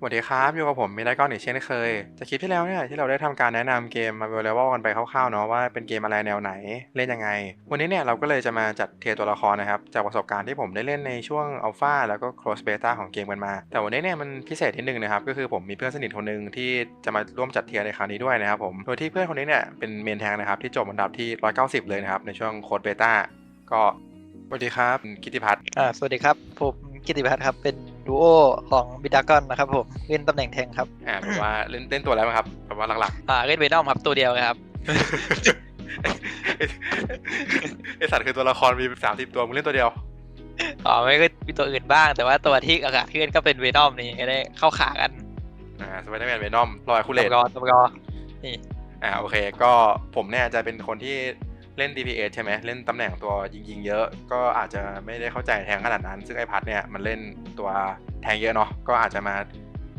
สวัสดีครับอยู่กับผมมีไดก้อนอีกเช่นเคยจากคลิปที่แล้วเนี่ยที่เราได้ทำการแนะนำเกมมาเวลเลเวลกันไปคร่าวๆเนาะว่าเป็นเกมอะไรแนวไหนเล่นยังไง วันนี้เนี่ยเราก็เลยจะมาจัดเทียตัวละครนะครับจากประสบการณ์ที่ผมได้เล่นในช่วงอัลฟาแล้วก็โคลสเบต้าของเกมกันมา แต่วันนี้เนี่ยมันพิเศษนิดนึงนะครับก็คือผมมีเพื่อนสนิทคนหนึงที่จะมาร่วมจัดเทียในครั้งนี้ด้วยนะครับผมโดยที่เพื่อนคนนี้เนี่ยเป็นเมนแทงนะครับที่จบอันดับที่ 190 เลยนะครับในช่วงโคดเบต้าก็สวัสดีครับกิติพัฒน์อ่าสวัสดีครับผม กิติพัฒน์ครับ เป็นดูโอของบิดากอนนะครับผมเล่นตำแหน่งแทงครับอ่าแบบว่าเล่นเล่นตัวอะไรบ้างครับแบบว่าหลักๆอ่าเล่นเวนอมครับตัวเดียวครับไอสัตว์คือตัวละครมีสามสิบตัวมึงเล่นตัวเดียวอ๋อไม่ก็มีตัวอื่นบ้าง แต่ว่าตัวที่อากาศที่เล่นก็เป็นเวนอมนี่ก็ได้เข้าขากันอ่าสไปเดอร์แมนเวนอมลอยคูเลตตัวกอตัวกออ่าโอเค ก็ผมเนี่ยจะเป็นคนที่ เล่น DPS ใช่ไหมเล่นตำแหน่งตัวยิงๆเยอะ ก็อาจจะไม่ได้เข้าใจแทงขนาดนั้น ซึ่งไอพัดเนี่ยมันเล่นตัวแทงเยอะเนาะก็อาจจะมา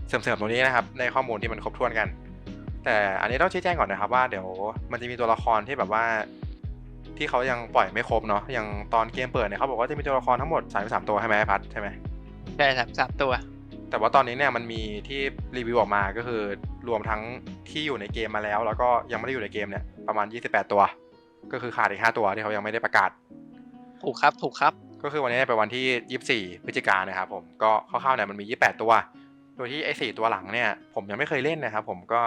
เสริมๆตรงนี้นะครับในข้อมูลที่มันครบถ้วนกัน แต่อันนี้ต้องชี้แจงก่อนนะครับว่าเดี๋ยวมันจะมีตัวละครที่แบบว่า ที่เขายังปล่อยไม่ครบเนาะอย่างตอนเกมเปิดเนี่ยเขาบอกว่าจะมีตัวละครทั้งหมด33ตัวใช่ไหมไอพัดใช่ไหมได้สามสามตัว แต่ว่าตอนนี้เนี่ยมันมีที่รีวิวออกมาก็คือรวมทั้งที่อยู่ในเกมมาแล้ว แล้วก็ยังไม่ได้อยู่ในเกมเนี่ยประมาณ 28 ตัว ก็คือขาดอีก5ตัวที่เขายังไม่ได้ประกาศ ถูกครับถูกครับ ก็คือวันนี้เป็นวันที่ 24 พฤศจิกายนนะครับผมก็คร่าวๆเนี่ยมันมี 28 ตัว โดยที่ไอ้4ตัวหลังเนี่ยผมยังไม่เคยเล่นนะครับผมก็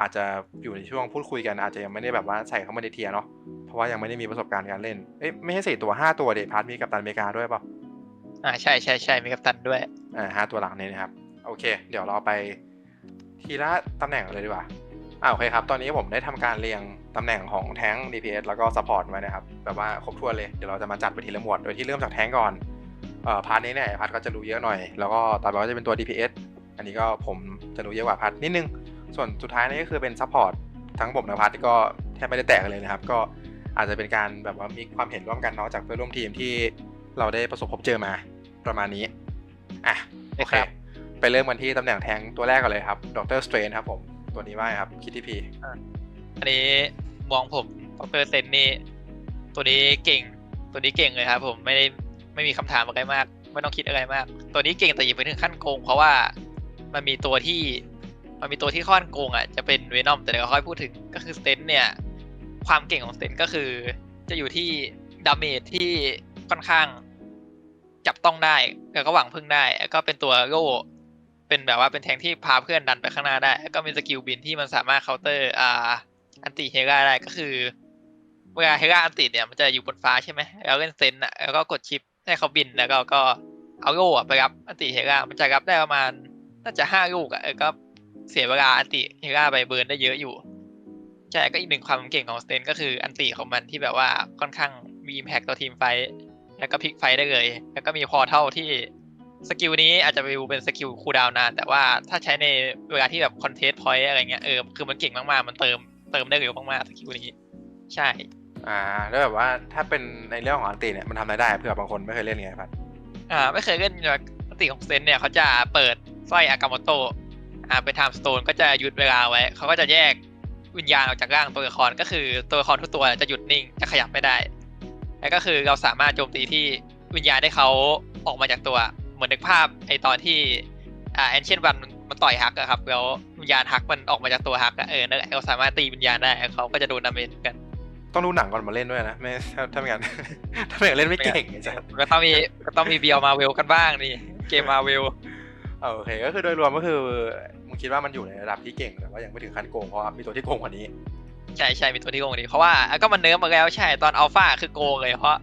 อาจจะอยู่ในช่วงพูดคุยกันอาจจะยังไม่ได้แบบว่าใส่เข้ามาในเทียร์เนาะเพราะว่ายังไม่ได้มีประสบการณ์การเล่นเอ๊ะไม่ใช่สี่ตัวห้าตัวเดพาร์ทมีกัปตันอเมริกาด้วยเปล่าอ่าใช่ใช่ใช่มีกัปตันด้วยอ่าห้าตัวหลังนี้นะครับโอเค เดี๋ยวเราไปทีละตำแหน่งเลยดีกว่าอ่าโอเคครับ ตอนนี้ผมได้ทำการเรียง ตำแหน่งของแท้ง DPS แล้วก็ Support ไว้นะครับแบบว่าครบถ้วนเลยเดี๋ยวเราจะมาจัดไปทีละหมวดโดยที่เริ่มจากแท้งก่อนเอ่อพาร์ทนี้เนี่ยพาร์ทก็จะรู้เยอะหน่อย แล้วก็ต่อไปก็จะเป็นตัว DPS อันนี้ก็ผมจะรู้เยอะกว่าพาร์ทนิดนึง ส่วนสุดท้ายนี่ก็คือเป็น Support ทั้งผมนะพาร์ทก็แทบไม่ได้แตกกันเลยนะครับ ก็อาจจะเป็นการแบบว่ามีความเห็นร่วมกันเนาะจากเพื่อนร่วมทีมที่เราได้ประสบพบเจอมาประมาณนี้อะโอเคครับไปเริ่มกันที่ตำแหน่งแทงตัวแรกก่อนเลยครับดรสเตรนครับผมตัวนี้ว่าไงครับคิตตี้พีอันนี้ มองผมดรเซนต์นี่ตัวนี้เก่ง ตัวนี้เก่งเลยครับ ผมไม่ได้ไม่มีคำถามอะไรมาก ไม่ต้องคิดอะไรมาก ตัวนี้เก่งแต่อยังไปถึงขั้นโกง เพราะว่ามันมีตัวที่มันมีตัวที่ค่อนโกงอะจะเป็นเวนอมแต่เดี๋ยวค่อยพูดถึงก็คือสเตนเนี่ย ความเก่งของสเตนก็คือ จะอยู่ที่ดาเมจที่ค่อนข้าง จับต้องได้แล้วก็หวังพึ่งได้แล้วก็เป็นตัวโล่เป็นแบบว่าเป็นแทงที่พาเพื่อนดันไปข้างหน้าได้แล้วก็มีสกิลบินที่มันสามารถเคาน์เตอร์อ่า อันติเฮราได้ก็คือ เวลาเฮราอันติเนี่ยมันจะอยู่บนฟ้าใช่ไหมแล้วเล่นเซนอะแล้วก็กดชิปให้เขาบินแล้วก็ก็เอาโล่อะไปรับอันติเฮรามันจะรับได้ประมาณน่าจะห้าลูกอะก็เสียเวลาอันติเฮราไปเบิร์นได้เยอะอยู่ใช่ก็อีกหนึ่งความเก่งของสเตนก็คืออันติของมันที่แบบว่าค่อนข้างมีอิมแพคต่อทีมไฟแล้วก็พลิกไฟได้เลย แล้วก็มีพอเท่าที่สกิลนี้อาจจะไปดูเป็นสกิลคูดาวน์นาน แต่ว่าถ้าใช้ในเวลาที่แบบคอนเทสต์พอยต์อะไรเงี้ยเออคือมันเก่งมากๆ มันเติม เติมได้เร็วมากๆสกิลนี้ ใช่ อ่า แล้วแบบว่าถ้าเป็นในเรื่องของอันติเนี่ยมันทำอะไรได้เผื่อบางคนไม่เคยเล่นไงพัดอ่า ไม่เคยเล่นแบบปกติของเซนเนี่ยเขาจะเปิดสร้อยอากาโมโตะอ่าเป็นไทม์สโตนก็จะหยุดเวลาไว้ เขาก็จะแยกวิญญาณออกจากร่างตัวละครก็คือตัวละครทุกตัวจะหยุดนิ่งจะขยับไม่ได้ แล้วก็คือเราสามารถโจมตีที่วิญญาณได้เขาออกมาจากตัว เหมือนนึกภาพไอตอนที่อ่าแอนเชียนวัน มันต่อยฮักอะครับ แล้ววิญญาณฮักมันออกมาจากตัวฮักอะเออนั่นแหละเราสามารถตีวิญญาณได้เขาก็จะโดนดาเมจเหมือนกัน ต้องดูหนังก่อนมาเล่นด้วยนะไม่ถ้าถ้าไม่งั้นถ้าไม่งั้นเล่นไม่เก่งไอ้สัสก็ต้องมีก็ต้องมีเบียวมาเวลกันบ้างนี่เกมมาเวลเอาโอเคก็คือโดยรวมก็คือมึงคิดว่ามันอยู่ในระดับที่เก่งแต่ว่ายังไม่ถึงขั้นโกงเพราะว่ามีตัวที่โกงกว่านี้ใช่ใช่มีตัวที่โกงดีเพราะว่าอะก็มันเนิร์ฟมาแล้วใช่ตอนอัลฟาคือโกงเลยเพราะ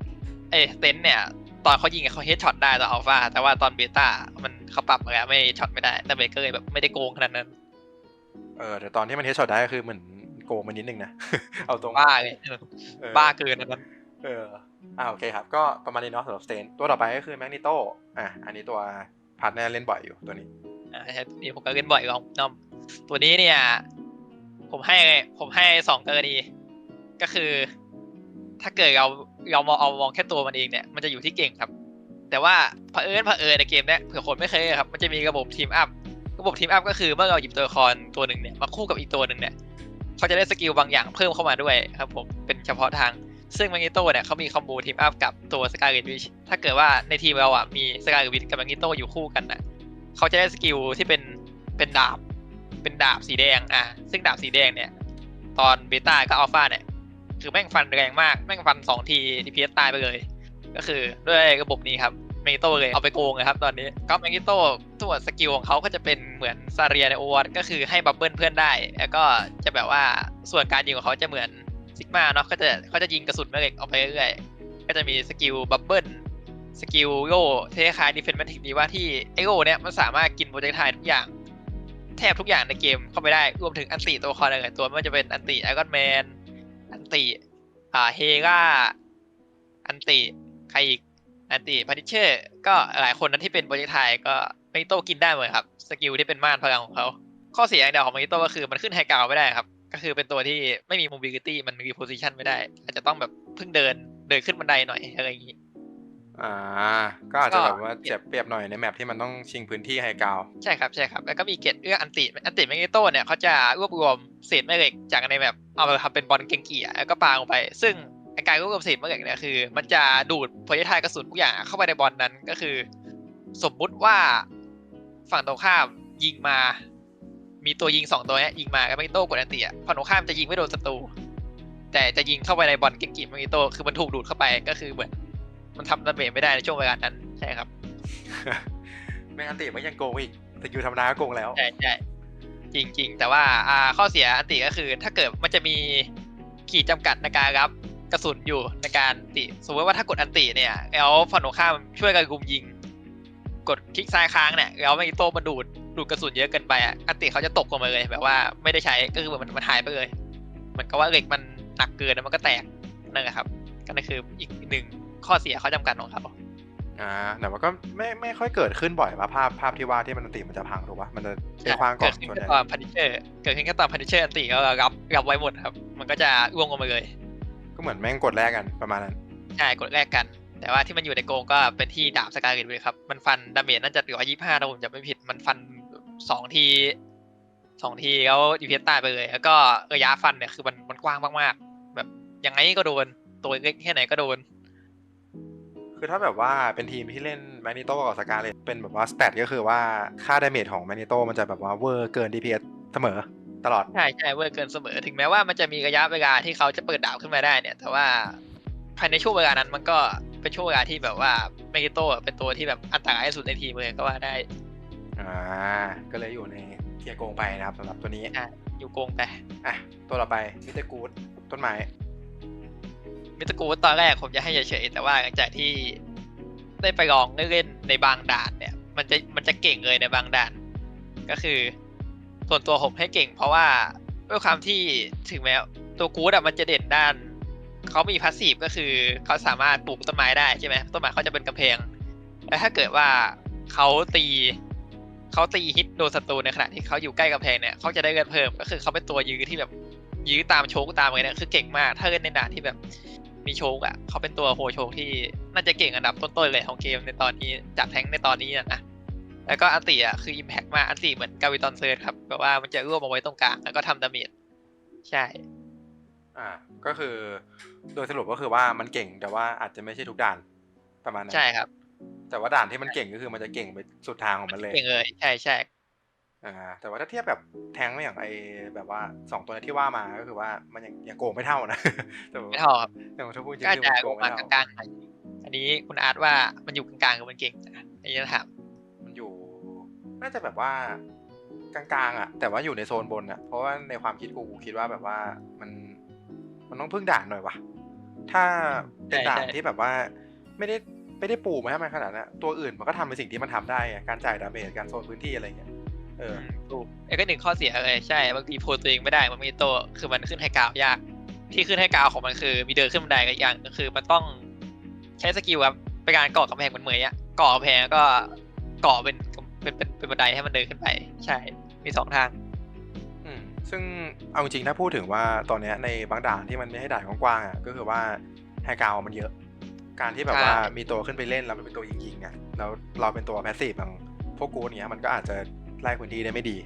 เอ้เซนเนี่ยตอนเขายิงอะเขาเฮดช็อตได้ตอนอัลฟาแต่ว่าตอนเบต้ามัน เขาปรับมาแล้วไม่ช็อตไม่ได้แต่เบเกอร์แบบไม่ได้โกงขนาดนั้น เออแต่ตอนที่มันเทสช็อตได้ก็คือเหมือนโกงมันนิดนึงนะ เอาตรงบ้าเลยเออบ้าเกินอันนั้นเอออ่าโอเคครับ ก็ประมาณนี้เนาะสำหรับสเตนตัวต่อไปก็คือแมกนิโตอะอันนี้ตัวพาร์ทเนอร์เล่นบ่อยอยู่ตัวนี้อ่าใช่นี่ผมก็เล่นบ่อยของน้องตัวนี้เนี่ย ผมให้ผมให้สองกรณีก็คือ ถ้าเกิดเราเรามองเอามองแค่ตัวมันเองเนี่ย มันจะอยู่ที่เก่งครับ แต่ว่าเผอิญเผอิญในเกมเนี้ยเผื่อคนไม่เคยครับ มันจะมีระบบทีมอัพ ระบบทีมอัพก็คือเมื่อเราหยิบตัวละครตัวหนึ่งเนี่ยมาคู่กับอีกตัวหนึ่งเนี่ยเขาจะได้สกิลบางอย่างเพิ่มเข้ามาด้วยครับผมเป็นเฉพาะทาง ซึ่งมังกิโต้เนี่ยเขามีคอมโบทีมอัพกับตัวสกายเลดวิชถ้าเกิดว่าในทีมเราอะมีสกายเลดวิชกับมังกิโต้อยู่คู่กันน่ะเขาจะได้สกิลที่เป็นเป็นดาบ เป็นดาบสีแดงอะซึ่งดาบสีแดงเนี่ย ตอนเบต้ากับอัลฟาเนี่ยคือแม่งฟันแรงมากแม่งฟันสองทีดีพีเอสตายไปเลย ก็คือด้วยระบบนี้ครับเมกิโตเลยเอาไปโกงเลยครับตอนนี้ก็เมกิโตตัวสกิลของเขาก็จะเป็นเหมือนซาเรียในโอวอก็คือให้บับเบิลเพื่อนได้ แล้วก็จะแบบว่าส่วนการยิงของเขาจะเหมือนซิกมาเนาะก็จะเขาจะยิงกระสุนแม่เหล็กออกไปเรื่อยๆก็จะมีสกิลบับเบิลสกิลโยเทคายดิเฟนแมทิกดีว่าที่ไอโยเนี่ยมันสามารถกินโปรเจกต์ไททุกอย่าง แทบทุกอย่างในเกมเข้าไปได้รวมถึงอันติตัวละครหลายตัวไม่ว่าจะเป็นอันติไอรอนแมนอันติอ่าเฮราอันติ ใครอีกอันติพาริเชอร์ก็หลายคนนั้นที่เป็นโปรเจกต์ไทยก็เมกิโตกินได้หมดครับ สกิลที่เป็นม่านพลังของเขา ข้อเสียอย่างเดียวของเมกิโตก็คือมันขึ้นไฮกราวไม่ได้ครับ ก็คือเป็นตัวที่ไม่มี mobility มันมี position ไม่ได้ อาจจะต้องแบบเพิ่งเดินเดินขึ้นบันไดหน่อยอะไรอย่างนี้ อ่า ก็อาจจะก็แบบว่าเจ็บเปรียบหน่อยในแมปที่มันต้องชิงพื้นที่ไฮกราวด์ใช่ครับใช่ครับ แล้วก็มีเกตเอื้ออันติอันติเมกิโตเนี่ยเขาจะรวบรวมเศษแม่เหล็กจากในแบบเอามาทำเป็นบอลเกงกีอะแล้วก็ปาลงไป ซึ่งไอ้ การรวบรวมเศษแม่เหล็กเนี่ยคือ มันจะดูดโพยทายกระสุนทุกอย่างเข้าไปในบอลนั้นก็คือ สมมุติว่าฝั่งตรงข้ามยิงมา มีตัวยิงสองตัวเนี้ยยิงมากับเมกิโตกดอันติอะฝั่งตรงข้ามจะยิงไม่โดนศัตรูแต่จะยิงเข้าไปในบอลเกงกีเมกิโตคือมันถูกดูดเข้าไปก็คือเหมือนมันทำดาเมจไม่ได้ในช่วงเวลานั้นใช่ครับไม่งั้นติมันยังโกงอีกสกิลธรรมดาก็โกงแล้วใช่ใช่จริงจริง ๆ แต่ว่าอ่าข้อเสียอันติก็คือ ถ้าเกิดมันจะมีขีดจำกัดในการรับ กระสุนอยู่ในการอันติสมมติว่าถ้ากดอันติเนี่ยแล้วฝั่งตรงข้ามช่วยกันกุมยิง กดคลิกซ้ายค้างเนี่ยแล้วไม่โต้มันดูดดูดกระสุนเยอะเกินไปอะอันติเขาจะตกลงมาเลยแบบว่าไม่ได้ใช้ก็คือมันมันหายไปเลยเหมือนกับว่าเหล็กมันหนักเกินแล้วมันก็แตกนั่นแหละครับก็นั่นคืออีกหนึ่งข้อเสียข้อจำกัดของเขาอ่าแต่ว่าก็ไม่ไม่ค่อยเกิดขึ้นบ่อยป่ะภาพภาพที่ว่าที่มันติมันจะพังถูกป่ะมันจะเป็นควางก่อนเกิดขึ้นส่วนแค่ใหญ่ตอนพันิเชอร์เกิดขึ้นแค่ตอนพันิเชอร์อันติก็รับรับไว้หมดครับ มันก็จะร่วงลงมาเลย ก็เหมือนแม่งกดแรกกันประมาณนั้น ใช่กดแรกกัน แต่ว่าที่มันอยู่ในโกงก็เป็นที่ดาบสกาเลตเลยครับ มันฟันดาเมจน่าจะร้อยยี่ห้าถ้าผมจำไม่ผิด มันฟันสองทีสองทีแล้วดีเพสตายไปเลย แล้วก็ระยะฟันเนี่ยคือมันมันกว้างมากๆ แบบยังไงก็โดน ตัวเล็กแค่ไหนก็โดน คือถ้าแบบว่าเป็นทีมที่เล่นแมกนิโตกับสกาเลตเป็นแบบว่าสเตตก็คือว่าค่าดาเมจของแมกนิโตมันจะแบบว่าเวอร์เกิน DPS เสมอ ตลอด ใช่ใช่เวอร์เกินเสมอ ถึงแม้ว่ามันจะมีระยะเวลาที่เขาจะเปิดดาบขึ้นมาได้เนี่ย แต่ว่าภายในช่วงเวลานั้นมันก็เป็นช่วงเวลาที่แบบว่าเมกิโตเป็นตัวที่แบบอันตรายที่สุดในทีมเลยก็ว่าได้ อ่า ก็เลยอยู่ในเทียร์โกงไปนะครับสำหรับตัวนี้อะอยู่โกงไป อะ ตัวต่อไปมิสเตอร์กูดต้นไม้มิสเตอร์กูดตอนแรกผมจะให้เฉยๆแต่ว่าหลังจากที่ได้ไปลองเล่นในบางด่านเนี่ย มันจะมันจะเก่งเลยในบางด่าน ก็คือ ส่วนตัวผมให้เก่ง เพราะว่าด้วยความที่ถึงแม้ตัวกูดอะมันจะเด่นด้านเขามีพาสซีฟก็คือเขาสามารถปลูกต้นไม้ได้ใช่ไหมต้นไม้เขาจะเป็นกำแพงแล้วถ้าเกิดว่าเขาตีเขาตีฮิตโดนศัตรูในขณะที่เขาอยู่ใกล้กำแพงเนี่ยเขาจะได้เลือดเพิ่มก็คือเขาเป็นตัวยื้อที่แบบยื้อตามโชกตามอะไรเนี่ยคือเก่งมาก ถ้าเล่นในด่านที่แบบมีโชกอะเขาเป็นตัวโฮโชกที่น่าจะเก่งอันดับต้นๆเลยของเกมในตอนนี้จากแทงในตอนนี้นะ แล้วก็อันติอะคืออิมแพกมากอันติเหมือนกาวิตอนเซิร์ครับแบบว่ามันจะรวบเอาไว้ตรงกลางแล้วก็ทำดาเมจใช่ อ่า ก็คือ โดยสรุปก็คือว่ามันเก่งแต่ว่าอาจจะไม่ใช่ทุกด่านประมาณนั้นใช่ครับ แต่ว่าด่านที่มันเก่งก็คือมันจะเก่งไปสุดทางของมันเลยเก่งเลยใช่ใช่อ่า แต่ว่าถ้าเทียบแบบแทงก์อย่างไอแบบว่าสองตัวที่ว่ามาก็คือว่ามันยังยังโกงไม่เท่านะแต่ว่าไม่เท่าครับแต่ว่าถ้าพูดจริงก็คือจะมันลโกงงไม่มาเท่ากลางๆหน่อยอันนี้คุณอาร์ตว่ามันอยู่กลางๆกับมันเก่งอะอันนี้จะถามมันอยู่ น่าจะแบบว่ากลางๆอะ แต่ว่าอยู่ในโซนบนอะเพราะว่าในความคิดกูกูคิดว่าแบบว่ามันมันต้องพึ่งด่านหน่อยวะถ้าเป็นด่านที่แบบว่าไม่ได้ไม่ได้ปูมาให้มันขนาดนั้นอะตัวอื่นมันก็ทำในสิ่งที่มันทำได้ไงการจ่ายดาเมจการโซนพื้นที่อะไรเงี้ยเออถูกไอ้ก็หนึ่งข้อเสียเลยใช่บางทีโพลตัวเองไม่ได้มันมีโตวคือมันขึ้นให้กราวยาก ที่ขึ้นให้กราวของมันคือ มีเดินขึ้นบันไดกับอีกอย่างก็คือมันต้องใช้สกิลครับเป็นการก่อกำแพงเหมือนเหมยอะก่อกำแพงแล้วก็ก่อเป็น เป็นเป็นเป็นบันไดให้มันเดินขึ้นไป ใช่ มีสองทาง อืมซึ่งเอาจริงๆถ้าพูดถึงว่าตอนเนี้ยในบางด่านที่มันไม่ให้ด่านกว้างๆอะก็คือว่าไฮกราวมันเยอะ การที่แบบว่าใช่ มีตัวขึ้นไปเล่นแล้วมันเป็นตัวยิงๆอะแล้วเราเป็นตัวแพสซีฟบางพวกกูเนี้ยมันก็อาจจะไล่พื้นที่ได้ไม่ดี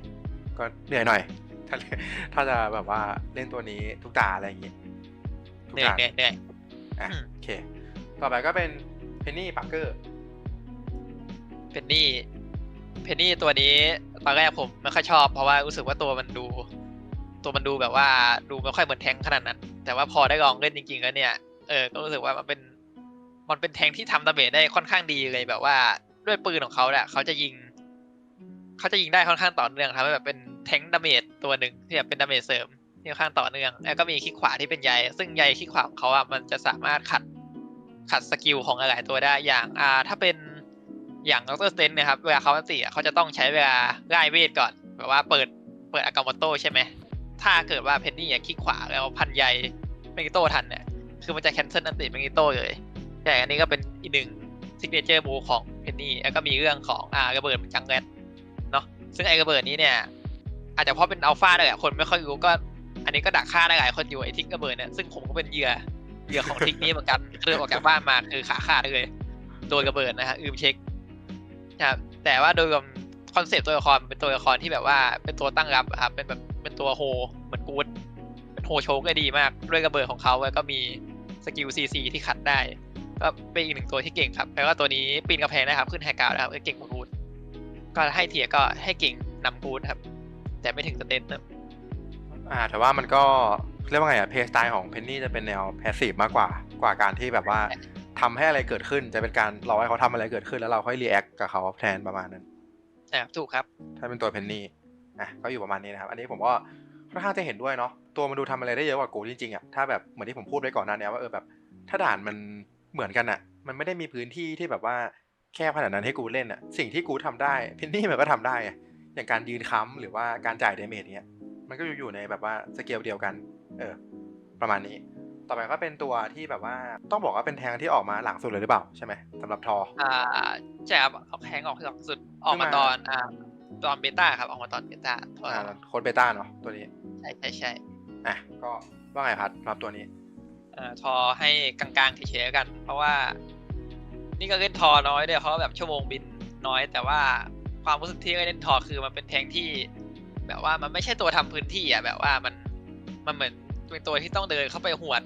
ก็เหนื่อยหน่อย ถ้าถ้าจะแบบว่าเล่นตัวนี้ทุกตาอะไรอย่างงี้ทุกเหนื่อยด่าน เหนื่อยเหนื่อย อะอืม โอเค ต่อไปก็เป็นเพนนี่ปักเกอร์เพนนี่ เพนนี่ตัวนี้ตอนแรกผมไม่ค่อยชอบ เพราะว่ารู้สึกว่าตัวมันดู ตัวมันดูแบบว่าดูไม่ค่อยเหมือนแทงขนาดนั้น แต่ว่าพอได้ลองเล่นจริงๆแล้วเนี่ย เออ ก็รู้สึกว่ามันเป็น มันเป็นแทงที่ทำดาเมจได้ค่อนข้างดีเลยแบบว่าด้วยปืนของเขาเนี่ยเขาจะยิง เขาจะยิงได้ค่อนข้างต่อเนื่องทำให้แบบเป็นแทงดาเมจตัวหนึ่งที่แบบเป็นดาเมจเสริมที่ค่อนข้างต่อเนื่อง แล้วก็มีคลิกขวาที่เป็นใย ซึ่งใยคลิกขวาของเขาอะมันจะสามารถขัดขัดสกิลของหลายตัวได้ อย่าง อ่า ถ้าเป็น อย่างดรสเตนเนี่ยครับเวลาเขาอันติอะเขาจะต้องใช้เวลาไล่เวทก่อนแบบว่าเปิดเปิดอากาโมโตใช่ไหมถ้าเกิดว่าเพนนี่อะคลิกขวาแล้วพันใยเมกิโตทันเนี่ยคือมันจะแคนเซิลอันติเมกิโตเลยแต่อันนี้ก็เป็นอีกหนึ่งซิกเนเจอร์มูของเพนนี่แล้วก็มีเรื่องของอ่าระเบิดจังแรดเนาะซึ่งไอ้ระเบิดนี้เนี่ยอาจจะเพราะเป็นอัลฟาด้วยแหละคนไม่ค่อยรู้ก็ อันนี้ก็ดักฆ่าได้หลายคนอยู่ไอ้ทิกระเบิดเนี่ยซึ่งผมก็เป็นเหยื่อเหยื่อของทิกนี้เหมือนกันเดินออกจากบ้านมาคือขาขาดเลยโดนระเบิดนะฮะอืมเช็ค ครับแต่ว่าโดยรวมคอนเซปต์ตัวละครเป็นตัวละครที่แบบว่าเป็นตัวตั้งรับครับเป็นแบบเป็นตัวโฮเหมือนกูดเป็นโฮโชกได้ดีมาก ด้วยกระเบิดของเขาแล้วก็มีสกิลซีซีที่ขัดได้ ก็เป็นอีกหนึ่งตัวที่เก่งครับแล้วก็ตัวนี้ปีนกระแพงนะครับ ขึ้นไฮกราวนะครับเออเก่งกว่ากูดก็ให้เทียก็ให้เก่งนำกูดครับ แต่ไม่ถึงสเตนนะอ่าแต่ว่ามันก็เรียกว่าไงอะเพย์สไตล์ของเพนนี่จะเป็นแนวแพสซีฟมากกว่ากว่าการที่แบบว่า ทำให้อะไรเกิดขึ้น จะเป็นการรอให้เขาทำอะไรเกิดขึ้นแล้วเราค่อยรีแอคกับเขาแทนประมาณนั้นนะครับถูกครับ ถ้าเป็นตัวเพนนี่อะก็อยู่ประมาณนี้นะครับ อันนี้ผมก็ค่อนข้างจะเห็นด้วยเนาะตัวมันดูทำอะไรได้เยอะกว่ากูจริงๆอะถ้าแบบเหมือนที่ผมพูดไปก่อนหน้านี้ว่าเออแบบ ถ้าด่านมันเหมือนกันอะ มันไม่ได้มีพื้นที่ที่แบบว่าแค่ขนาดนั้นให้กูเล่นอะสิ่งที่กูทำได้เพนนี่มันก็ทำได้อะอย่างการยืนค้ำหรือว่าการจ่ายเดเมจเนี้ยมันก็อยู่ในแบบว่าสเกลเดียวกัน เออ ประมาณนี้ ต่อไปก็เป็นตัวที่แบบว่าต้องบอกว่าเป็นแทงที่ออกมาหลังสุดเลยหรือเปล่าใช่ไหมสำหรับทอ อ่าใช่ครับเอาแพงออกที่สุดออกมาตอนอ่าตอนเบต้าครับออกมาตอนเบต้าตอนอ่าโค้ดเบต้าเนาะตัวนี้ ใช่ใช่ใช่อะก็ว่าไงพัดสำหรับตัวนี้เอ่อทอให้กลางๆเฉยๆกัน เพราะว่า นี่ก็เล่นทอน้อยด้วยเพราะว่าแบบชั่วโมงบินน้อย แต่ว่าความรู้สึกที่เล่นทอคือมันเป็นแทงที่ แบบว่ามันไม่ใช่ตัวทำพื้นที่อะแบบว่ามันมันเหมือนเป็นตัวที่ต้องเดินเข้าไปหวด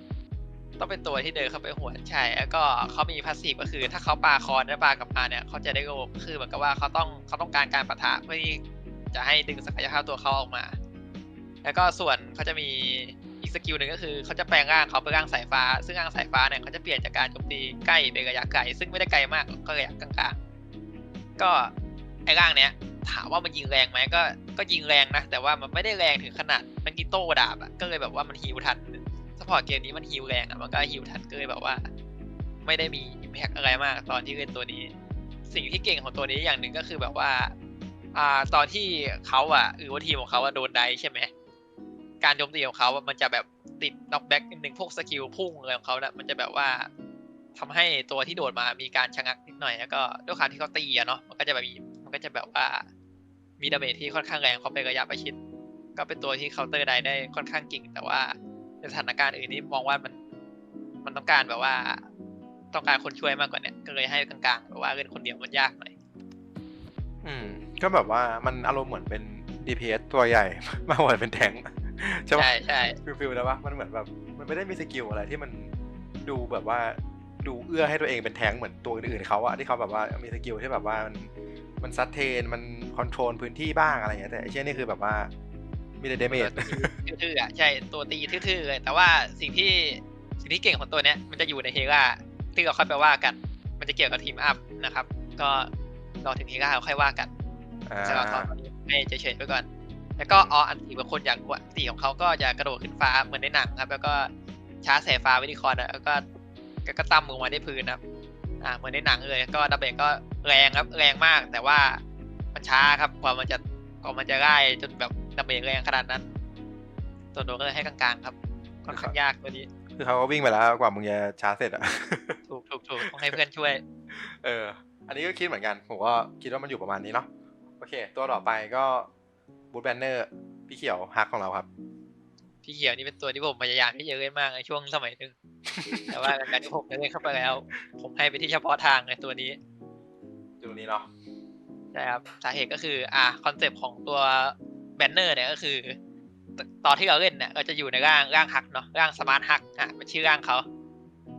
ต้องเป็นตัวที่เดินเข้าไปหวใช่แล้วก็เขามีพาสซีฟก็คือ ถ้าเขาปาคอนและปากลับมาเนี่ยเขาจะได้โกคือเหมือนกับว่าเขาต้องเขาต้องการการปะทะเพื่อที่จะให้ดึงศักยภาพตัวเขาออกมา แล้วก็ส่วนเขาจะมีอีกสกิลหนึ่งก็คือเขาจะแปลงร่างเขาเป็นร่างสายฟ้า ซึ่งร่างสายฟ้าเนี่ยเขาจะเปลี่ยนจากการโจมตีใกล้เป็นระยะไกลซึ่งไม่ได้ไกลมากก็ระยะกลางๆก็ไอ้ร่างเนี้ยถามว่ามันยิงแรงไหมก็ ก็ยิงแรงนะ แต่ว่ามันไม่ได้แรงถึงขนาดมันกิโต้ดาบอะก็เลยแบบว่ามันฮิวทันสปอร์ตเกมนี้มันฮิวแรงอะมันก็ฮิวทันก็เลยแบบว่า ไม่ได้มีอิมแพกอะไรมากตอนที่เล่นตัวนี้ สิ่งที่เก่งของตัวนี้อย่างหนึ่งก็คือแบบว่าอ่าตอนที่เขาอะหรือว่าทีมของเขาอะโดนไดใช่ไหมการโจมตีของเขาอะมันจะแบบติดน็อกแบ็กนิดนึงพวกสกิลพุ่งอะไรของเขาเนี่ยมันจะแบบว่าทำให้ตัวที่โดดมามีการชะงักนิดหน่อยแล้วก็ด้วยความที่เขาตีอะเนาะมันก็จะแบบมีมันก็จะแบบว่า มีดาเมจที่ค่อนข้างแรงเพราะเป็นระยะประชิด ก็เป็นตัวที่เคาน์เตอร์ได้ได้ค่อนข้างเก่ง แต่ว่าในสถานการณ์อื่นนี่มองว่ามันมันต้องการแบบว่า ต้องการคนช่วยมากกว่าเนี้ยก็เลยให้กลางๆแบบว่าเล่นคนเดียวมันยากหน่อยอืม ก็แบบว่ามันอารมณ์เหมือนเป็น DPS ตัวใหญ่มากกว่าเป็นแทงค์ใช่ปะใช่ใช่ฟิลฟิลแล้วปะมันเหมือนแบบมันไม่ได้มีสกิลอะไรที่มันดูแบบว่าดูเอื้อให้ตัวเองเป็นแทงค์เหมือนตัวอื่นๆเขาอะที่เขาแบบว่ามีสกิลที่แบบว่ามัน มันซัดเทนมันคอนโทรลพื้นที่บ้างอะไรอย่างเงี้ยแต่ไอเช่นนี่คือแบบว่ามีแต่เดเมจทื่อๆอะใช่ตัวตีทื่อๆเลยแต่ว่าสิ่งที่สิ่งที่เก่งของตัวเนี้ยมันจะอยู่ในเฮราที่เราค่อยไปว่ากัน มันจะเกี่ยวกับทีมอัพนะครับ ก็รอถึงเฮราเราค่อยว่ากันจะเอตอนนี้ให้เฉยๆไปก่อน แล้วก็อ๋ออันตีบางคนอยากกว่าอันตีของเขาก็จะกระโดดขึ้นฟ้าเหมือนในหนังครับ แล้วก็ช้าร์จสายฟ้าว้ที่คอนแล้วก็ก็ตั้มมือมาที่พื้นนะครับ อ่าเหมือนในหนังเลยก็ดับเบิลก็แรงครับแรงมาก แต่ว่ามันช้าครับกว่ามันจะกว่ามันจะได้จนแบบดับเบิลแรงขนาดนั้น ตัวโดนก็เลยให้กลางๆครับค่อนข้างยากตัวนี้คือเขาก็วิ่งไปแล้วกว่ามึงจะชาร์จเสร็จอะถูกถูกถูกต้องให้เพื่อนช่วย เออ อันนี้ก็คิดเหมือนกัน ผมก็คิดว่ามันอยู่ประมาณนี้เนาะโอเค ตัวต่อไปก็บูทแบนเนอร์พี่เขียวฮักของเราครับ พี่เขียวนี่เป็นตัวที่ผมพยายามที่จะเล่นมากในช่วงสมัยหนึ่ง แต่ว่าการที่ผมได้เล่นเข้าไปแล้ว ผมให้ไปที่เฉพาะทางในตัวนี้อยู่ตรงนี้เนาะใช่ครับสาเหตุก็คืออ่าคอนเซปต์ของตัวแบนเนอร์เนี่ยก็คือตตอนที่เราเล่นเนี่ยก็จะอยู่ในร่างร่างฮักเนาะร่างสมาร์ทฮักอะเป็นชื่อร่างเขา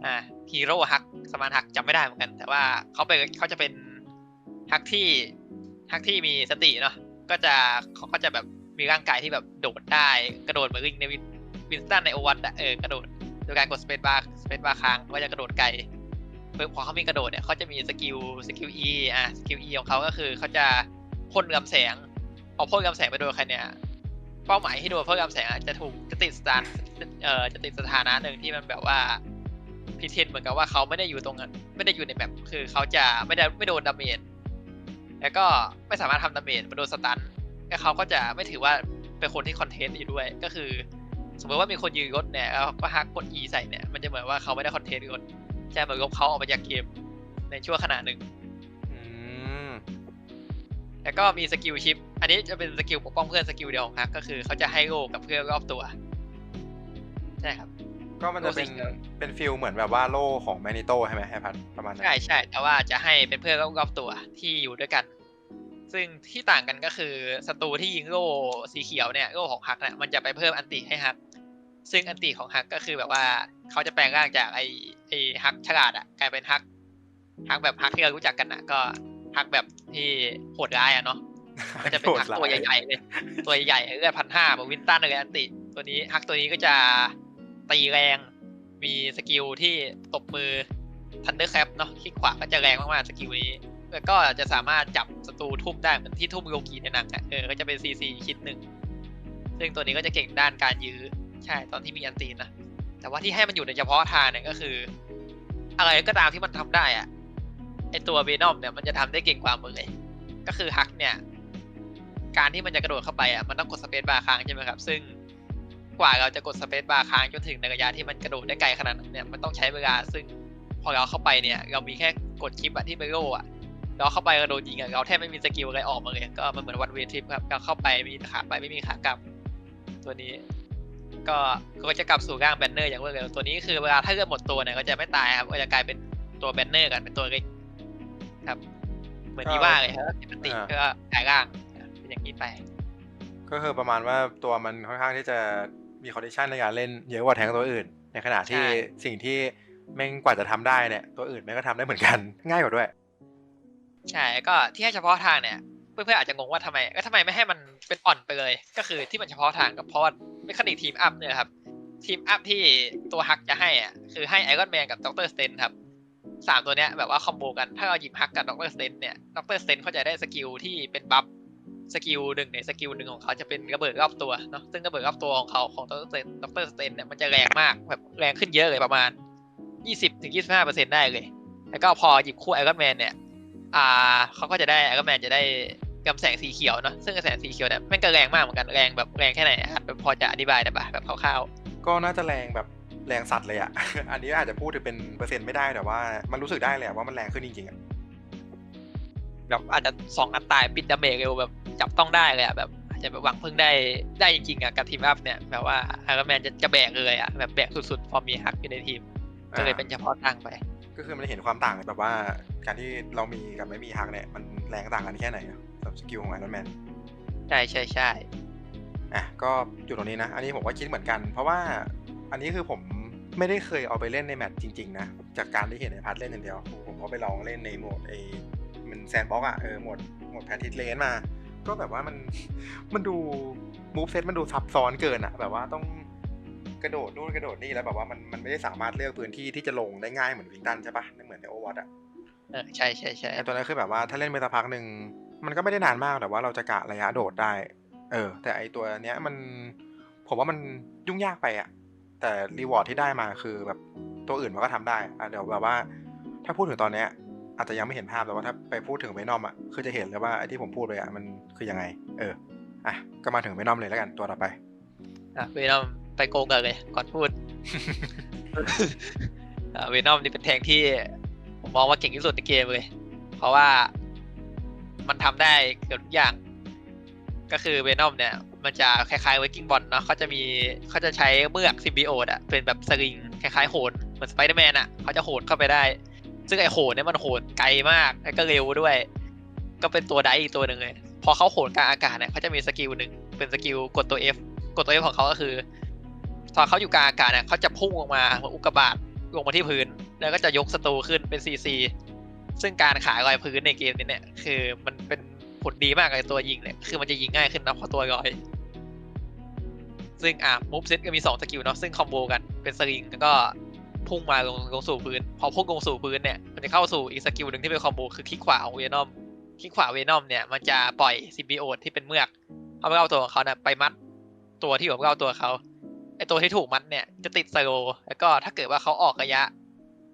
อ่าฮีโร่ฮักสมาร์ทฮักจำไม่ได้เหมือนกัน แต่ว่าเขาเป็นเขาจะเป็นฮักที่ฮักที่มีสติเนาะก็จะเขาก็จะแบบ มีร่างกายที่แบบโดดได้กระโดดเหมือนลิงในวินสตันในโอวันอะเออกระโดดโดยการกดสเปซบาร์สเปซบาร์ค้างก็จะกระโดดไกลเพิ่มพอเขามีกระโดดเนี่ยเขาจะมีสกิลสกิล E อะสกิล E ของเขาก็คือเขาจะพ่นกำแสงพอพ่นกำแสงไปโดนใครเนี่ยเป้าหมายที่โดนพ่นกำแสงจะถูกจะติดสถานเอ่อจะติดสถานะหนึ่งที่มันแบบว่าพิเทนเหมือนกับว่าเขาไม่ได้อยู่ตรงนั้นไม่ได้อยู่ในแบบคือเขาจะไม่ได้ไม่โดนดาเมจแล้วก็ไม่สามารถทำดาเมจมาโดนสตัน เขาก็จะไม่ถือว่าเป็นคนที่คอนเทนต์อยู่ด้วย ก็คือ สมมติว่ามีคนยืนรถเนี่ยแล้วก็ฮักกด E ใส่เนี่ยมันจะเหมือนว่าเขาไม่ได้คอนเทนต์รถจะเหมือนกับเขาออกมาจากเกมในช่วงขณะหนึ่งอืมแล้วก็มีสกิลชิป อันนี้จะเป็นสกิลปกป้องเพื่อนสกิลเดียวของฮักก็คือเขาจะให้โลกับเพื่อนรอบตัวใช่ครับก็มันจะเป็นโลสิกเป็นฟิลเหมือนแบบว่าโล่ของแมนิโตใช่ไหมไอพัดประมาณนั้นใช่ใช่แต่ว่าจะให้เป็นเพื่อนรอบๆตัวที่อยู่ด้วยกัน ซึ่งที่ต่างกันก็คือศัตรูที่ยิงโล่สีเขียวเนี่ยโล่ของฮักเนี่ยมันจะไปเพิ่มอันติให้ฮัก ซึ่งอันติของฮักก็คือแบบว่าเขาจะแปลงร่างจากไอไอฮักฉลาดอะกลายเป็นฮักฮักแบบฮักที่เรารู้จักกันอะก็ฮักแบบที่โหดร้ายอะเนาะก็จะเป็นฮักตัวใหญ่ๆเลยตัวใหญ่เลือดพันห้าแบบวินตันเลยอันติ ตัวนี้ฮักตัวนี้ก็จะตีแรงมีสกิลที่ตบมือทันเดอร์แคปเนาะคลิกขวาก็จะแรงมากๆสกิลนี้ ก็จะสามารถจับศัตรูทุ่มได้เหมือนที่ทุ่มโลกีในหนังอะเออก็จะเป็นซีซีคิดหนึ่งซึ่งตัวนี้ก็จะเก่งด้านการยื้อใช่ตอนที่มีอันตีนนะแต่ว่าที่ให้มันอยู่ในเฉพาะทางเนี่ยก็คือ อะไรก็ตามที่มันทำได้อะไอตัวเวนอมเนี่ยมันจะทำได้เก่งกว่าหมดเลยก็คือฮักเนี่ย การที่มันจะกระโดดเข้าไปอะมันต้องกดสเปซบาร์ค้างใช่ไหมครับ ซึ่งกว่าเราจะกดสเปซบาร์ค้างจนถึงในระยะที่มันกระโดดได้ไกลขนาดนั้นเนี่ยมันต้องใช้เวลาซึ่งพอเราเข้าไปเนี่ย เรามีแค่กดคลิปอะที่เบโลอะ เราเข้าไปกระโดดยิงอะเราแทบไม่มีสกิลอะไรออกมาเลยก็มันเหมือนวันเวทริปครับเราเข้าไปมีขาไปไม่มีขากลับ ตัวนี้ ก็ก็จะกลับสู่ร่างแบนเนอร์อย่างรวดเร็วตัวนี้คือเวลาถ้าเกิดหมดตัวเนี่ยก็จะไม่ตายครับก็จะกลายเป็นตัวแบนเนอร์กันเป็นตัวเล็กครับ เหมือนที่ว่าเลยครับปกติก็กลายร่างเป็นอย่างนี้ไป ก็คือประมาณว่าตัวมันค่อนข้างที่จะมีคอนดิชันในการเล่นเยอะกว่าแทงตัวอื่น ในขณะที่ใช่สิ่งที่แม่งกว่าจะทำได้เนี่ยตัวอื่นแม่งก็ทำได้เหมือนกันง่ายกว่าด้วย ใช่ก็ที่ให้เฉพาะทางเนี่ยเพื่อนๆอาจจะงงว่าทำไมก็ทำไมไม่ให้มันเป็นอ่อนไปเลย ก็คือที่มันเฉพาะทางกับเพราะว่าไม่คณิกทีมอัพเนี่ยครับทีมอัพที่ตัวฮักจะให้อะคือให้ไอรอนแมนกับด็อกเตอร์สเตนครับสามตัวเนี้ยแบบว่าคอมโบกันถ้าเราหยิบฮักกับด็อกเตอร์สเตนเนี่ยด็อกเตอร์สเตนเขาจะได้สกิลที่เป็นบัฟสกิลหนึ่งในสกิลหนึ่งของเขาจะเป็นระเบิดรอบตัวเนาะซึ่งระเบิดรอบตัวของเขาของด็อกเตอร์สเตนด็อกเตอร์สเตนเนี่ยมันจะแรงมากแบบแรงขึ้นเยอะเลยประมาณยี่สิบถึงยี่สิบห้าเปอร์เซ็นต์ได้เลย แล้วก็พอหยิบคู่ไอรอนแมนเนี่ย อ่าเขาก็จะได้ไอรอนแมนจะได้กำแสงสีเขียวเนาะซึ่งกระแสสีเขียวเนี่ยแม่งก็แรงมากเหมือนกันแรงแบบแรงแค่ไหนอะแบบพอจะอธิบายได้ปะแบบคร่าวก็น่าจะแรงแบบแรงสัตว์เลยอะ อันนี้อาจจะพูดถึงเป็นเปอร์เซ็นต์ไม่ได้แต่ว่า มันรู้สึกได้เลยอะว่ามันแรงขึ้นจริงๆอะๆแบบอาจจะสองอันตายปิดดาเมจเร็วแบบจับต้องได้เลยอะแบบอาจจะแบบหวังพึ่งได้ได้จริงๆอะกับทีมอัพเนี่ยแบบว่าไอรอนแมนจะจะแบกเลยอะแบบแบกสุดๆพอมีฮักอยู่ในทีมก็เลยเป็นเฉพาะทางไป ก็คือมันเห็นความต่างแบบว่า การที่เรามีกับไม่มีฮักเนี่ยมันแรงต่างกันแค่ไหนอะสำหรับสกิลของไอรอนแมนใช่ใช่ใช่อะก็อยู่ตรงนี้นะ อันนี้ผมก็คิดเหมือนกัน เพราะว่าอันนี้คือผมไม่ได้เคยเอาไปเล่นในแมตช์จริง ๆ นะ จากการที่เห็นในพัดเล่นอย่างเดียว ผมก็ไปลองเล่นในโหมดไอ้มันแซนบ็อกอะเออโหมดโหมดแพทิสเลนมา ก็แบบว่ามันมันดูมูฟเซตมันดูซับซ้อนเกินอะแบบว่าต้อง กระโดดนู่นกระโดดนี่แล้วแบบว่ามันมันไม่ได้สามารถเลือกพื้นที่ที่จะลงได้ง่ายเหมือนวิงตันใช่ปะไม่เหมือนในโอวัตอะเออใช่ใช่ใช่ไอตัวนั้นคือแบบว่าถ้าเล่นไปสักพักหนึ่งมันก็ไม่ได้นานมากแต่ว่าเราจะกะระยะโดดได้ เออ แต่ไอตัวเนี้ยมันผมว่ามันยุ่งยากไปอะแต่รีวอร์ดที่ได้มาคือแบบตัวอื่นมันก็ทำได้อะเดี๋ยวแบบว่า ถ้าพูดถึงตอนเนี้ยอาจจะยังไม่เห็นภาพแต่ว่าถ้าไปพูดถึงเวนอมอะคือจะเห็นเลยว่าไอที่ผมพูดไปอะมันคือยังไง เอออะก็มาถึงเวนอมเลยแล้วกันตัวต่อไปอะเวนอม ไปโกงกันเลยก่อนพูดอ่าเวนอมนี่เป็นแทงที่ผมมองว่าเก่งที่สุดในเกมเลย เพราะว่ามันทำได้เกือบทุกอย่าง ก็คือเวนอมเนี่ย มันจะคล้ายๆไวกิ้งบอลเนาะเขาจะมีเขาจะใช้เมือกซิมบิโอตอะเป็นแบบสลิงคล้ายๆโหนเหมือนสไปเดอร์แมนอะเขาจะโหนเข้าไปได้ ซึ่งไอโหนเนี่ยมันโหนไกลมากแล้วก็เร็วด้วย ก็เป็นตัวไดอีกตัวหนึ่งเลยพอเขาโหนกลางอากาศเนี่ยเขาจะมีสกิลหนึ่งเป็นสกิลกดตัว F กดตัว F ของเขาก็คือต อนเขาอยู่กลางอากาศเนี่ยเขาจะพุ่งลงมาเหมือนอุกกาบาตลงมาที่พื้น แล้วก็จะยกศัตรูขึ้นเป็นซีซีซึ่งการขายรอยพื้นในเกมนี้เนี่ย คือมันเป็นผลดีมากเลยตัวยิงเนี่ย คือมันจะยิงง่ายขึ้นนะเพราะตัวลอย ซึ่งอะมูฟเซตก็มีสองสกิลเนาะซึ่งคอมโบกันเป็นสลิงแล้วก็พุ่งมาลงลงสู่พื้น พอพุ่งลงสู่พื้นเนี่ย มันจะเข้าสู่อีกสกิลหนึ่งที่เป็นคอมโบคือคลิกขวาของเวนอมคลิกขวาเวนอมเนี่ยมันจะปล่อยซิบิโอที่เป็นเมือกเอาไปเอาตัวของเขาเนี่ยไปมัดตัวที่อยู่กับเอาตัวเขา ไอตัวที่ถูกมัดเนี่ยจะติดสโลว์แล้วก็ถ้าเกิดว่าเขาออกระยะ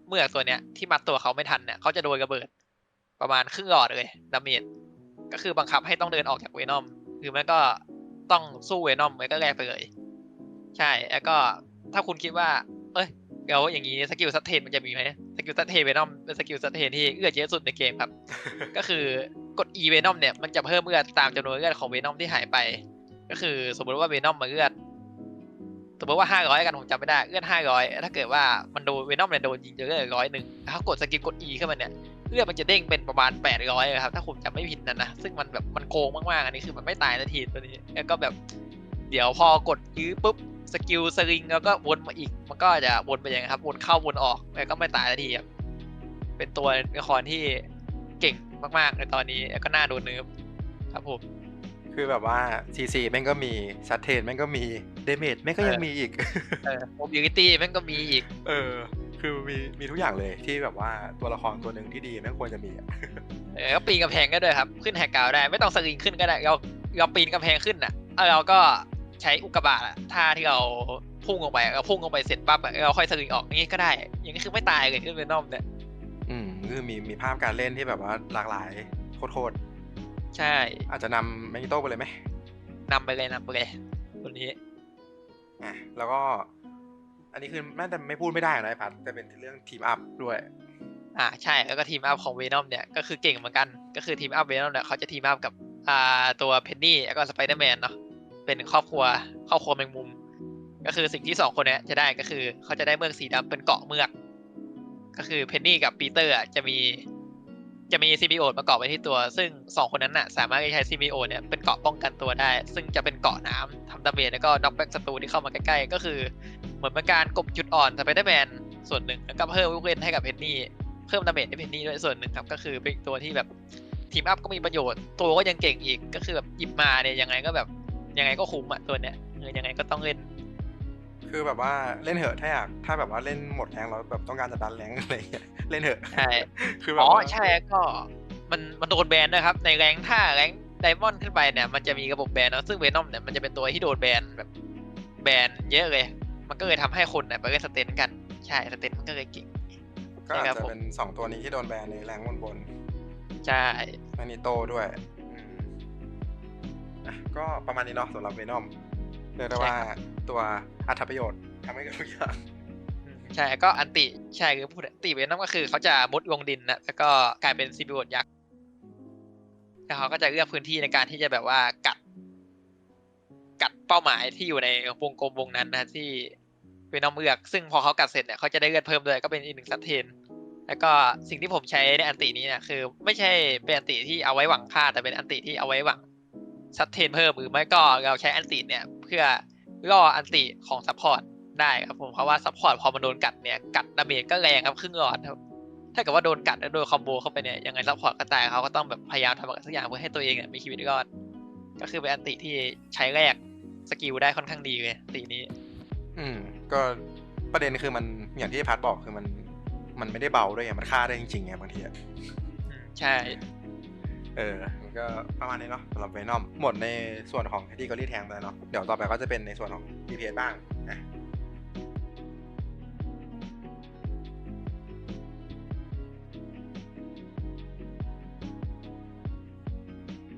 เมือกตัวเนี้ยที่มัดตัวเขาไม่ทันเนี่ยเขาจะโดนระเบิด ประมาณครึ่งหลอดเลยดาเมจก็คือบังคับให้ต้องเดินออกจากเวนอมหรือไม่ก็ต้องสู้เวนอมไว้ก็แลกไปเลย ใช่ แล้วก็ถ้าคุณคิดว่า เอ้ยเดี๋ยวอย่างนี้สกิลซัตเทนมันจะมีไหมสกิลซัตเทนเวนอมเป็นสกิลซัตเทนที่เอื้อเยอะสุดในเกมครับ ก็คือกด E เวนอมเนี่ยมันจะเพิ่มเลือดตามจำนวนเลือดของเวนอมที่หายไป ก็คือสมมติว่าเวนอมมาเลือด สมมติว่าห้าร้อยกันผมจำไม่ได้เลือดห้าร้อยถ้าเกิดว่ามันโดนเวนอมเนี่ยโดนยิงเยอะเลยร้อยหนึ่งถ้ากดสกิลกด E ขึ้นมาเนี่ยเลือดมันจะเด้งเป็นประมาณแปดร้อยครับถ้าผมจำไม่ผิดนะนะซึ่งมันแบบมันโกงมากๆอันนี้คือมันไม่ตายนาทีตัวนี้แล้วก็แบบเดี๋ยวพอกดยื้อปุ๊บสกิลสลิงแล้วก็วนมาอีก มันก็จะวนไปอย่างนี้ครับ วนเข้าวนออกแล้วก็ไม่ตายนาทีครับเป็นตัวละครที่เก่งมากๆในตอนนี้แล้วก็น่าโดนเนิร์ฟครับผม คือแบบว่า CC แม่งก็มีซัตเทนแม่งก็มีเดเมจแม่งก็ยังมีอีกเออโมบิลิตี้แม่งก็มีอีก เออ คือมีมีทุกอย่างเลยที่แบบว่าตัวละครตัวหนึ่งที่ดีแม่งควรจะมีอะเออก็ปีนกำแพงก็ด้วยครับ ขึ้นแฮกกราวด์ได้ ไม่ต้องสลิงขึ้นก็ได้ เราเราปีนกำแพงขึ้นอะเออเราก็ใช้อุกกาบาตอะท่าที่เราพุ่งลงไปเราพุ่งลงไปเสร็จปั๊บอะเราค่อยสลิงออกอย่างนี้ก็ได้ อย่างนี้คือไม่ตายเลยขึ้นเป็นนอมเนี่ยอืมคือมีมีภาพการเล่นที่แบบว่าหลากหลายโคตร ใช่ๆอาจจะนำแมกนิโต้ไปเลยไหมนำไปเลยนำไปเลยตัวนี้อะแล้วก็ อันนี้คือแม่แต่ไม่พูดไม่ได้นะไอ้พัดแต่เป็นเรื่องทีมอัพด้วย อ่าใช่แล้วก็ทีมอัพของเวนอมเนี่ยก็คือเก่งเหมือนกันก็คือทีมอัพเวนอมเนี่ยเขาจะทีมอัพกับอ่าตัวเพนนี่แล้วก็สไปเดอร์แมนเนาะเป็นครอบครัวครอบครัวแมงมุม ก็คือสิ่งที่สองคนเนี้ยจะได้ก็คือเขาจะได้เมือกสีดำเป็นเกาะเมือก ก็คือเพนนี่กับปีเตอร์อะจะมี จะมีซีบีโอมาเกาะไว้ที่ตัว ซึ่งสองคนนั้นน่ะสามารถใช้ซีบีโอเนี่ยเป็นเกาะป้องกันตัวได้ ซึ่งจะเป็นเกาะน้ำทำดาเมจแล้วก็น็อกแบ็กศัตรูที่เข้ามาใกล้ๆ ก็คือ เหมือนเป็นการกบจุดอ่อนสไปเดอร์แมนส่วนหนึ่งแล้วก็เพิ่มลูกเล่นให้กับเพนนี่เพิ่มดาเมจให้เพนนี่ด้วยส่วนหนึ่งครับก็คือเป็นตัวที่แบบทีมอัพก็มีประโยชน์ตัวก็ยังเก่งอีกก็คือแบบหยิบมาเนี่ยยังไงก็แบบยังไงก็คุ้มอะตัวเนี้ยเออยังไงก็ต้องเล่น คือแบบว่าเล่นเหอะถ้าอยากถ้าแบบว่าเล่นหมดแรงแล้วแบบต้องการจะดันแรงอะไรเงี้ยเล่นเหอะใช่คือแบบอ๋อว่าใช่ก็มันมันโดนแบนด้วยครับ ในแรงถ้าแรงไดมอนด์ขึ้นไปเนี่ยมันจะมีระบบแบนเนาะซึ่งเวนอมเนี่ยมันจะเป็นตัวที่โดนแบนแบบแบนเยอะเลย มันก็เลยทำให้คนเนี่ยไปเล่นสเตนกันใช่สเตนมันก็เลยเก่งก็อาจใช่ครับจะผมเป็นสองตัวนี้ที่โดนแบนในแรงบนบนใช่ๆแมกนิโต้ด้วยอืมอะก็ประมาณนี้เนาะสำหรับเวนอมเรียกได้ว่า ตัวอัตประโยชน์ทำให้กับทุกอย่างใช่ก็อันติใช่คือพูดอันติเวนอมก็คือเขาจะมุดลงดินนะแล้วก็กลายเป็นซีบิโอดยักษ์แล้วเขาก็จะเลือพื้นที่ในการที่จะแบบว่ากัด กัดเป้าหมายที่อยู่ในวงกลมวงนั้นนะที่เวนนอมเลือก ซึ่งพอเขากัดเสร็จเนี่ยเขาจะได้เลือดเพิ่มด้วยก็เป็นอีกหนึ่งสัตเทนแล้วก็สิ่งที่ผมใช้ในอันตินี้เนี่ยคือ ไม่ใช่เป็นอันติที่เอาไว้หวังฆ่า แต่เป็นอันติที่เอาไว้หวังซัตเทนเพิ่มหรือไม่ก็เราใช้อันติเนี่ย เพื่อ ล่ออันติของซัพพอร์ตได้ครับผมเพราะว่าซัพพอร์ตพอมันโดนกัดเนี่ยกัดดาเมจก็แรงครับครึ่งหลอดครับถ้าเกิดว่าโดนกัดแล้วโดนคอมโบเข้าไปเนี่ยยังไงซัพพอร์ตก็ตายเขาก็ต้องแบบพยายามทำอะไรสักอย่างเพื่อให้ตัวเองเนี่ยมีชีวิตรอด ก็คือเป็นอันติที่ใช้แรกสกิลได้ค่อนข้างดีเลยอันตินี้ อืม ก็ประเด็นคือมันอย่างที่พัดบอกคือมัน มันไม่ได้เบาด้วยไงมันฆ่าได้จริงๆไงบางทีอะอืมใช่ เออมัน ก็ประมาณนี้เนาะสำหรับเวนอมหมดในส่วนของแคตตาก r y แทงไปแล้วเนาะเดี๋ยวต่อไปก็จะเป็นในส่วนของ DPS บ้างนะ